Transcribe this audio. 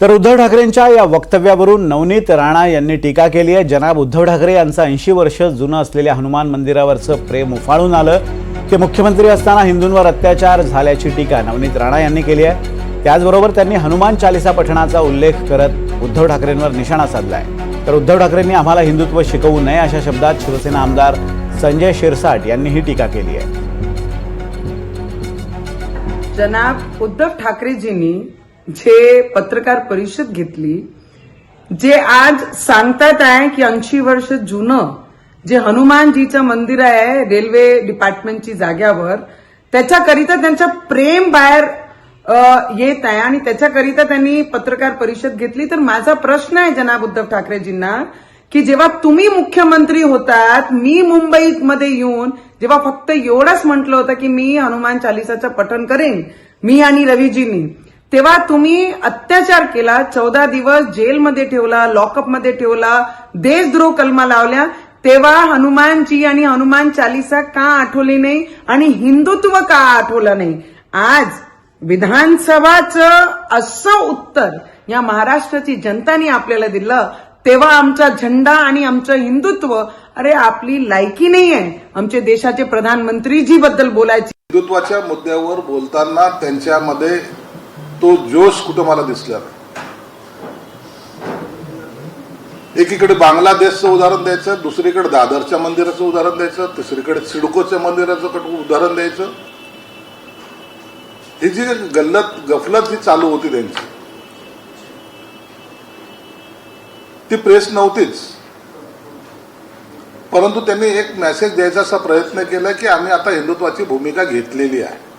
तर उद्धव ठाकरेंच्या या वक्तव्यावरून नवनीत राणा यांनी टीका केली आहे. जनाब उद्धव ठाकरे यांचं ऐंशी वर्ष जुनं असलेल्या हनुमान मंदिरावरचं प्रेम उफाळून आलं. की मुख्यमंत्री असताना हिंदूंवर अत्याचार झाल्याची टीका नवनीत राणा यांनी केली आहे. त्याचबरोबर त्यांनी हनुमान चालिसा पठणाचा उल्लेख करत उद्धव ठाकरेंवर निशाणा साधलाय. तर उद्धव ठाकरेंनी आम्हाला हिंदुत्व शिकवू नये अशा शब्दात शिवसेना आमदार संजय शिरसाट यांनी ही टीका केली आहे. जनाब उद्धव ठाकरेजींनी जे पत्रकार परिषद घेतली जे आज सांगतात आहे की ऐंशी वर्ष जुनं जे हनुमानजीचं मंदिर आहे रेल्वे डिपार्टमेंटची जाग्यावर त्याच्याकरिता त्यांचं प्रेम बाहेर येत आहे आणि त्याच्याकरिता त्यांनी पत्रकार परिषद घेतली. तर माझा प्रश्न आहे जनाब उद्धव ठाकरेजींना की जेव्हा तुम्ही मुख्यमंत्री होतात मी मुंबईमध्ये येऊन जेव्हा फक्त एवढंच म्हटलं होतं की मी हनुमान चालिसाचं पठण करेन मी आणि रवीजींनी तेव्हा तुम्ही अत्याचार केला चौदा दिवस जेलमध्ये ठेवला लॉकअपमध्ये ठेवला देशद्रोह कलमा लावल्या तेव्हा हनुमानजी आणि हनुमान चालिसा का आठवली नाही आणि हिंदुत्व का आठवलं नाही? आज विधानसभाचं असं उत्तर या महाराष्ट्राची जनतानी आपल्याला दिलं तेव्हा आमचा झेंडा आणि आमचं हिंदुत्व अरे आपली लायकी नाही आहे आमचे देशाचे प्रधानमंत्रीजी बद्दल बोलायची. हिंदुत्वाच्या मुद्द्यावर बोलताना त्यांच्यामध्ये तो जोश कुठं मला दिसला नाही. एकीकडे बांगलादेशचं उदाहरण द्यायचं दुसरीकडे दादरच्या मंदिराचं उदाहरण द्यायचं तिसरीकडे सिडकोच्या मंदिराचं उदाहरण द्यायचं. ही जी गल्लत गफलत जी चालू होती त्यांची. ती प्रेस नव्हतीच. परंतु त्यांनी एक मेसेज द्यायचा असा प्रयत्न केला की आम्ही आता हिंदुत्वाची भूमिका घेतलेली आहे.